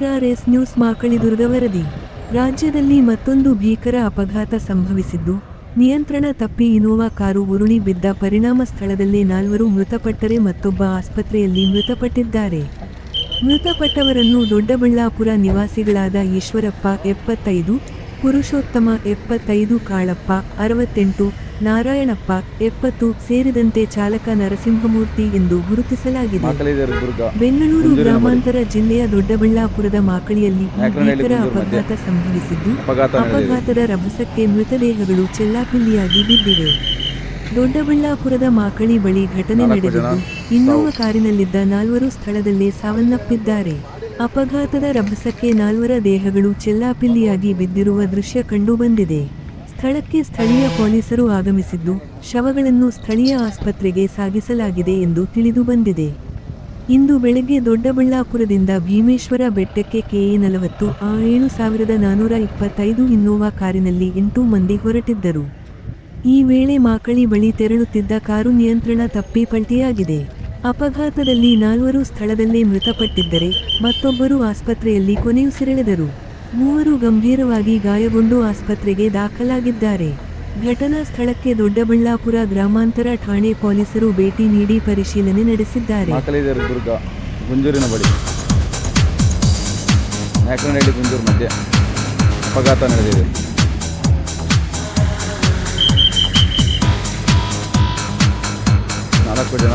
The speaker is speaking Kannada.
ಕೆಆರ್ಎಸ್ ನ್ಯೂಸ್ ಮಾಕಳಿದುರ್ಗ ವರದಿ. ರಾಜ್ಯದಲ್ಲಿ ಮತ್ತೊಂದು ಭೀಕರ ಅಪಘಾತ ಸಂಭವಿಸಿದ್ದು, ನಿಯಂತ್ರಣ ತಪ್ಪಿ ಇನೋವಾ ಕಾರು ಉರುಳಿ ಬಿದ್ದ ಪರಿಣಾಮ ಸ್ಥಳದಲ್ಲೇ ನಾಲ್ವರು ಮೃತಪಟ್ಟರೆ ಮತ್ತೊಬ್ಬ ಆಸ್ಪತ್ರೆಯಲ್ಲಿ ಮೃತಪಟ್ಟಿದ್ದಾರೆ. ಮೃತಪಟ್ಟವರನ್ನು ದೊಡ್ಡಬಳ್ಳಾಪುರ ನಿವಾಸಿಗಳಾದ ಈಶ್ವರಪ್ಪ ಎಪ್ಪತ್ತೈದು, ಪುರುಷೋತ್ತಮ ಎಪ್ಪತ್ತೈದು, ಕಾಳಪ್ಪ ಅರವತ್ತೆಂಟು ನಾರಾಯಣಪ್ಪ ಎಪ್ಪತ್ತು ಸೇರಿದಂತೆ ಚಾಲಕ ನರಸಿಂಹಮೂರ್ತಿ ಎಂದು ಗುರುತಿಸಲಾಗಿದೆ. ಬೆಂಗಳೂರು ಗ್ರಾಮಾಂತರ ಜಿಲ್ಲೆಯ ದೊಡ್ಡಬಳ್ಳಾಪುರದ ಮಾಕಳಿಯಲ್ಲಿ ಭೀಕರ ಅಪಘಾತ ಸಂಭವಿಸಿದ್ದು ಅಪಘಾತದ ರಭಸಕ್ಕೆ ಮೃತದೇಹಗಳು ಚೆಲ್ಲಾಪಿಲ್ಲಿಯಾಗಿ ಬಿದ್ದಿವೆ. ದೊಡ್ಡಬಳ್ಳಾಪುರದ ಮಾಕಳಿ ಬಳಿ ಘಟನೆ ನಡೆದಿದ್ದು ಇನ್ನೋವಾ ಕಾರಿನಲ್ಲಿದ್ದ ನಾಲ್ವರು ಸ್ಥಳದಲ್ಲೇ ಸಾವನ್ನಪ್ಪಿದ್ದಾರೆ. ಅಪಘಾತದ ರಭಸಕ್ಕೆ ನಾಲ್ವರ ದೇಹಗಳು ಚೆಲ್ಲಾಪಿಲ್ಲಿಯಾಗಿ ಬಿದ್ದಿರುವ ದೃಶ್ಯ ಕಂಡುಬಂದಿದೆ ಸ್ಥಳಕ್ಕೆ ಸ್ಥಳೀಯ ಪೊಲೀಸರು ಆಗಮಿಸಿದ್ದು, ಶವಗಳನ್ನು ಸ್ಥಳೀಯ ಆಸ್ಪತ್ರೆಗೆ ಸಾಗಿಸಲಾಗಿದೆ ಎಂದು ತಿಳಿದುಬಂದಿದೆ ಇಂದು ಬೆಳಗ್ಗೆ ದೊಡ್ಡಬಳ್ಳಾಪುರದಿಂದ ಭೀಮೇಶ್ವರ ಬೆಟ್ಟಕ್ಕೆ ಕೆಎ ನಲವತ್ತು, ಆ ಏಳು ಸಾವಿರದ ನಾನೂರ ಇಪ್ಪತ್ತೈದು ಇನ್ನೋವಾ ಕಾರಿನಲ್ಲಿ ಎಂಟು ಮಂದಿ ಹೊರಟಿದ್ದರು. ಈ ವೇಳೆ ಮಾಕಳಿ ಬಳಿ ತೆರಳುತ್ತಿದ್ದ ಕಾರು ನಿಯಂತ್ರಣ ತಪ್ಪಿ ಪಲ್ಟಿಯಾಗಿದೆ. ಅಪಘಾತದಲ್ಲಿ ನಾಲ್ವರು ಸ್ಥಳದಲ್ಲೇ ಮೃತಪಟ್ಟಿದ್ದರೆ ಮತ್ತೊಬ್ಬರು ಆಸ್ಪತ್ರೆಯಲ್ಲಿ ಕೊನೆಯುಸಿರೆಳೆದರು. ಮೂವರು ಗಂಭೀರವಾಗಿ ಗಾಯಗೊಂಡು ಆಸ್ಪತ್ರೆಗೆ ದಾಖಲಾಗಿದ್ದಾರೆ. ಘಟನಾ ಸ್ಥಳಕ್ಕೆ ದೊಡ್ಡಬಳ್ಳಾಪುರ ಗ್ರಾಮಾಂತರ ಠಾಣೆ ಪೊಲೀಸರು ಭೇಟಿ ನೀಡಿ ಪರಿಶೀಲನೆ ನಡೆಸಿದ್ದಾರೆ. ಅಪಘಾತ ನಡೆದಿದೆ. ನಾಲ್ಕು ಜನ